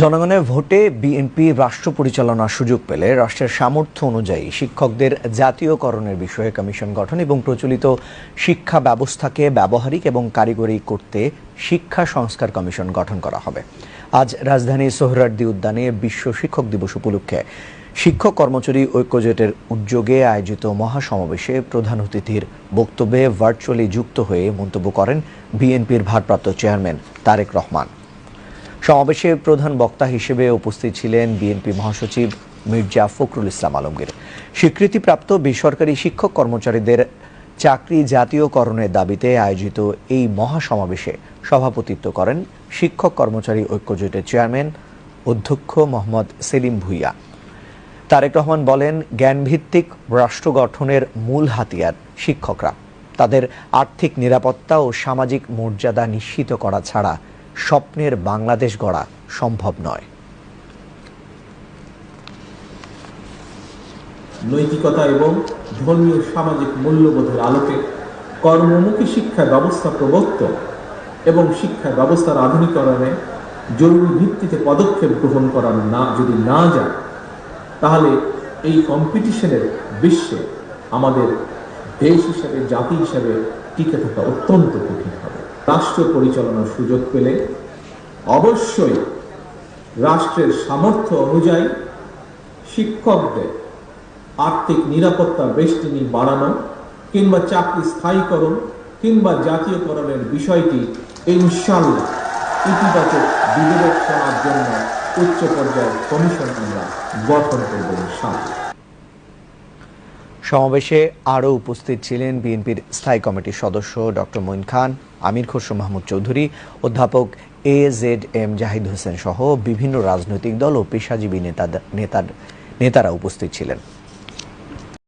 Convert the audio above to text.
জনগণের ভোটে বিএনপি রাষ্ট্র পরিচালনার সুযোগ পেলে রাষ্ট্রের সামর্থ্য অনুযায়ী শিক্ষকদের জাতীয়করণের বিষয়ে কমিশন গঠন এবং প্রচলিত শিক্ষা ব্যবস্থাকে ব্যবহারিক এবং কারিগরি করতে শিক্ষা সংস্কার কমিশন গঠন করা হবে। আজ রাজধানী সোহরার্দি উদ্যানে বিশ্ব শিক্ষক দিবস উপলক্ষে শিক্ষক কর্মচারী ঐক্যজোটের উদ্যোগে আয়োজিত মহাসমাবেশে প্রধান অতিথির বক্তব্যে ভার্চুয়ালি যুক্ত হয়ে মন্তব্য করেন বিএনপির ভারপ্রাপ্ত চেয়ারম্যান তারেক রহমান। সমাবেশে প্রধান বক্তা হিসেবে উপস্থিত ছিলেন বিএনপি মহাসচিব মির্জা ফখরুল ইসলাম আলমগীর। স্বীকৃতিপ্রাপ্ত বেসরকারি শিক্ষক কর্মচারীদের চাকরি জাতীয়করণের দাবিতে আয়োজিত এই মহাসমাবেশে সভাপতিত্ব করেন শিক্ষক কর্মচারী ঐক্যজোটের চেয়ারম্যান অধ্যক্ষ মোহাম্মদ সেলিম ভুইয়া। তারেক রহমান বলেন, জ্ঞানভিত্তিক রাষ্ট্র গঠনের মূল হাতিয়ার শিক্ষকরা। তাদের আর্থিক নিরাপত্তা ও সামাজিক মর্যাদা নিশ্চিত করা ছাড়া স্বপ্নের বাংলাদেশ গড়া সম্ভব নয়। নৈতিকতা এবং ধর্মীয় সামাজিক মূল্যবোধের আলোকে কর্মমুখী শিক্ষা ব্যবস্থা প্রবর্তন এবং শিক্ষা ব্যবস্থার আধুনিকরণে জরুরি ভিত্তিতে পদক্ষেপ গ্রহণ করা না, যদি না যায়, তাহলে এই কম্পিটিশনের বিশ্বে আমাদের দেশ হিসেবে, জাতি হিসেবে টিকে থাকা অত্যন্ত কঠিন হবে। রাষ্ট্র পরিচালনার সুযোগ পেলে অবশ্যই রাষ্ট্রের সামর্থ্য অনুযায়ী শিক্ষকদের আর্থিক নিরাপত্তা বেষ্টনী বাড়ানো কিংবা চাকরি স্থায়ীকরণ কিংবা জাতীয়করণের বিষয়টি ইনশাল্লাহ ইতিবাচক বিবেচনার জন্য উচ্চ পর্যায়ের কমিশন আমরা গঠন করব ইনশাল্লাহ সমাবেশে আরও উপস্থিত ছিলেন বিএনপির স্থায়ী কমিটির সদস্য ডক্টর মঈন খান আমির খসরু মাহমুদ চৌধুরী, অধ্যাপক A Z M Zahid Hossain সহ বিভিন্ন রাজনৈতিক দল ও পেশাজীবী নেতা নেতার নেতারা উপস্থিত ছিলেন।